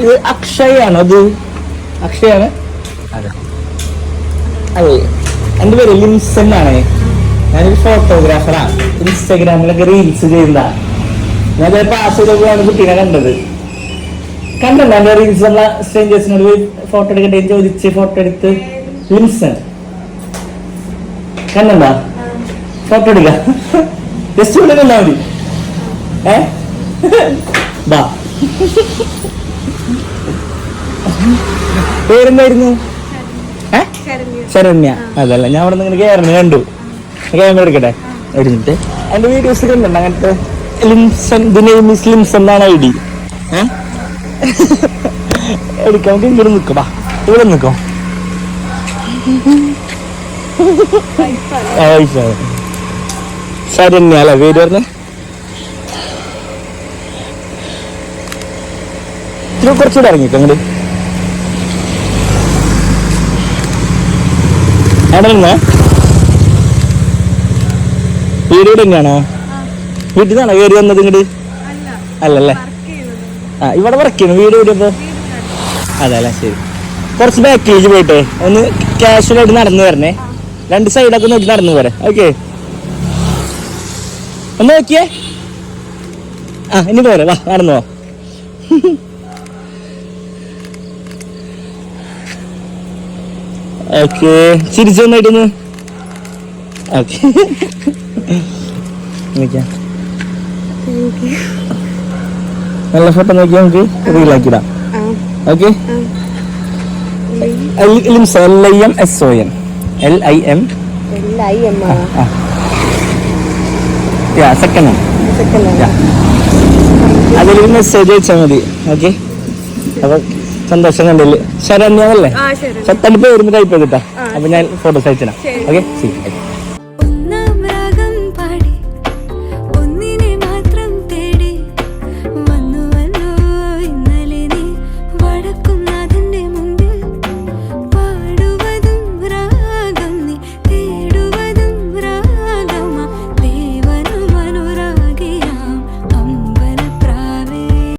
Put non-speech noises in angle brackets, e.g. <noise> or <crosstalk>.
ഇത് അക്ഷയാണോ അത് അക്ഷയാണ്. അതെ. എന്റെ പേര് ലിംസൺ ആണ്. ഞാനൊരു ഫോട്ടോഗ്രാഫറാണ് ഇൻസ്റ്റാഗ്രാമിലൊക്കെ റീൽസ് ചെയ്യുന്നതാണ് ഞാൻ പാസ് ചെയ്തപ്പോഴാണ് കുട്ടീനെ കണ്ടത്. കണ്ടല്ലോ എന്റെ റീൽസ് നമ്മളെ സ്ട്രേഞ്ചേഴ്സിനോട് ഫോട്ടോ എടുക്കട്ടെ ചോദിച്ച് ഫോട്ടോ എടുത്ത് ലിംസൺ കണ്ടോ ഫോട്ടോ എടുക്കാം. ജസ്റ്റ് ഇവിടെ നിന്നാ മതി. ഏ? <laughs> ബാ. പേരെന്തായിരുന്നു? ഏ? ശരണ്യ. അതല്ല ഞാൻ അവിടെ നിന്ന് കയറുന്നു കണ്ടു. ക്യാമറ എടുക്കട്ടെ? ഒരു മിനിറ്റ്. എന്റെ വീഡിയോസ് കണ്ടുണ്ട് അങ്ങനത്തെ Limson the name is Limson എന്നാണ് ഐ ഡി. ഏ? എടുക്കാം നമുക്ക് ഇവിടെ നിൽക്കാം ബാ ഇവിടെ നിൽക്കോ. ശരണ്യ അല്ലേ പേര് പറഞ്ഞേ? ഇത് കുറച്ചുകൂടെ ഇറങ്ങിക്കോ അങ്ങോട്ട് അവിടെ വീട് ഇവിടെ തന്നെയാണോ വീട്ടിൽ നിന്നാണോ കയറി വന്നത് ഇങ്ങോട്ട് അല്ലല്ലേ? ആ ഇവിടെ വർക്ക് ചെയ്യണം വീട് ഇവിടെ അതെ അല്ലേ ശരി. കുറച്ച് പാക്കേജ് പോയിട്ട്. ഒന്ന് കാഷ്വലായിട്ട് നടന്നു വരണേ. രണ്ട് സൈഡൊക്കെ നോക്കി നടന്നു പോരെ. ഓക്കെ ഒന്ന് നോക്കിയേ. ആ ഇനി പോരെ. വാ നടന്നു പോ. <laughs> ഓക്കെ ചിരിച്ചു വന്നായിട്ടൊന്ന് ഓക്കെ നല്ല ഫോട്ടോ നോക്കിയാൽ നമുക്ക് റീലാക്കിടാം okay limbs L I M S O N L I M second അതിൽ മെസ്സേജ് അയച്ചാൽ മതി. ഓക്കെ അപ്പൊ സന്തോഷം കണ്ടില്ല? ശരണ്യാണല്ലേ സത്തന്റെ പേര് ടൈപ്പ് ചെയ്തിട്ടാ. അപ്പൊ ഞാൻ ഫോട്ടോസ് അയച്ചിടാം. ഓക്കെ ശരി